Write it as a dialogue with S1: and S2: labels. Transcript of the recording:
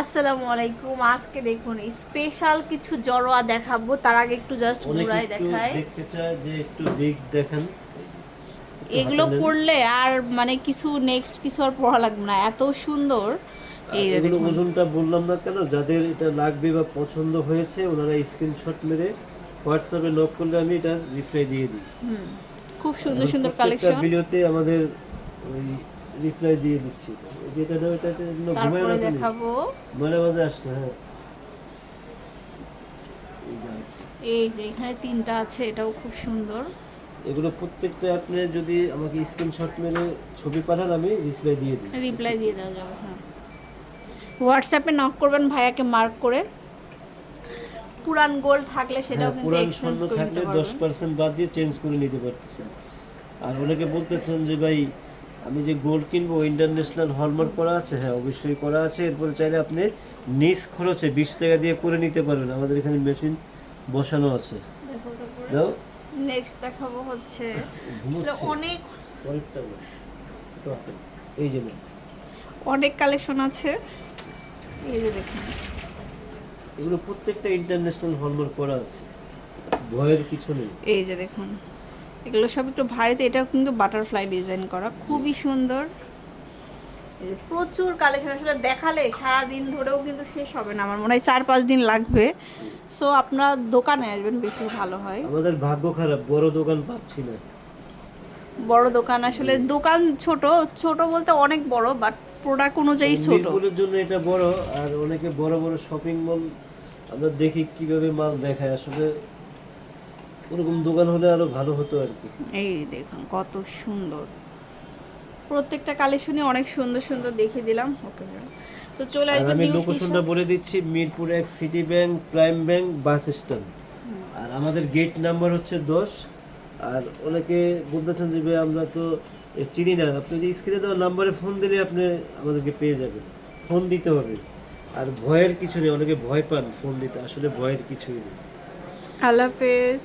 S1: আসসালামু আলাইকুম। আজকে দেখুন স্পেশাল কিছু জড়োয়া দেখাবো। তার আগে একটু জাস্ট ঘুরাই দেখায়
S2: দেখতে চায় যে একটু বিগ দেখেন।
S1: এগুলো পড়লে আর মানে কিছু নেক্সট কিছু আর পড়া লাগবে না। এত সুন্দর। এই দেখুন।
S2: ওজনটা বললাম না কেন যাদের এটা লাগবে বা পছন্দ হয়েছে ওনারা স্ক্রিনশট মেরে হোয়াটসঅ্যাপে নক করলে আমি এটা রিপ্লাই দিয়ে দিই।
S1: খুব সুন্দর সুন্দর কালেকশন
S2: ভিডিওতে আমাদের ওই রিপ্লাই দিয়ে দিচ্ছি। যেটা না ওটা ঘুমায় রাখুন
S1: দেখাবো।
S2: মাঝে মাঝে আসছে হ্যাঁ। এই যে
S1: এখানে তিনটা আছে এটাও খুব সুন্দর।
S2: এগুলো প্রত্যেকটা আপনি যদি আমাকে স্ক্রিনশট মেরে ছবি পাঠান আমি রিপ্লাই দিয়ে দিই
S1: রিপ্লাই দিয়ে দেওয়া যাবে হ্যাঁ। হোয়াটসঅ্যাপে নক করবেন ভাইয়াকে মার্ক করে। পুরান গোল্ড থাকলে সেটাও
S2: হ্যাঁ,
S1: কিন্তু এক্সচেঞ্জ করে নিতে পারবেন।
S2: পার্সেন্ট বাদ দিয়ে চেঞ্জ করে নিতে পারতেছেন। আর অনেকে বলতেছেন যে ভাই আমি যে গোল্ড কিনবো ইন্টারন্যাশনাল হলমার্ক করা আছে? হ্যাঁ অবশ্যই করা আছে। এরপরে চাইলে আপনি নিজ খরচে বিশ টাকা দিয়ে করে নিতে পারবেন। আমাদের এখানে মেশিন বসানো আছে।
S1: নেক্সট দেখাবো হচ্ছে। অনেক।
S2: এই যে
S1: অনেক কালেকশন আছে। এই যে দেখুন।
S2: এগুলো প্রত্যেকটা ইন্টারন্যাশনাল হলমার্ক করা আছে। ভয়ের কিছু নেই।
S1: এই যে দেখুন। এগুলো সব একটু ভারীতে এটা কিন্তু বাটারফ্লাই ডিজাইন করা খুবই সুন্দর। প্রচুর কালেকশন আসলে দেখালে সারা দিন ধরেও কিন্তু শেষ হবে না আমার মনে হয় চার পাঁচ দিন লাগবে। সো আপনারা দোকানে আসবেন বেশি ভালো হয়।
S2: আমাদের ভাগ্য খারাপ বড় দোকান পাচ্ছি না।
S1: বড় দোকান আসলে দোকান ছোট ছোট বলতে অনেক বড় বাট প্রোডাক্ট অনুযায়ী ছোট।
S2: মিরপুরের জন্য এটা বড় আর অনেকে বড় বড় শপিং মল আমরা দেখি কীভাবে মাল দেখায়। আসলে ওরকম দোকান হলে আরও ভালো হতো আর কি।
S1: এই দেখুন কত সুন্দর। প্রত্যেকটা কালেকশনই অনেক সুন্দর সুন্দর দেখিয়ে দিলাম। ওকে তো চলে আসবেন
S2: আমি লোকেশনটা বলে দিচ্ছি মিরপুর এক city bank prime bank bus stand আর আমাদের গেট নাম্বার হচ্ছে দশ। আর অনেকে বলতেছেন যে আমরা তো চিনি না। আপনি যে স্ক্রিনে দেওয়া নাম্বারে ফোন দিলে আপনি আমাদেরকে পেয়ে যাবেন। ফোন দিতে হবে। আর ভয়ের কিছু নেই অনেকে ভয় পান ফোন দিতে। আসলে ভয়ের কিছুই নেই।
S1: আল্লাহ হাফেজ।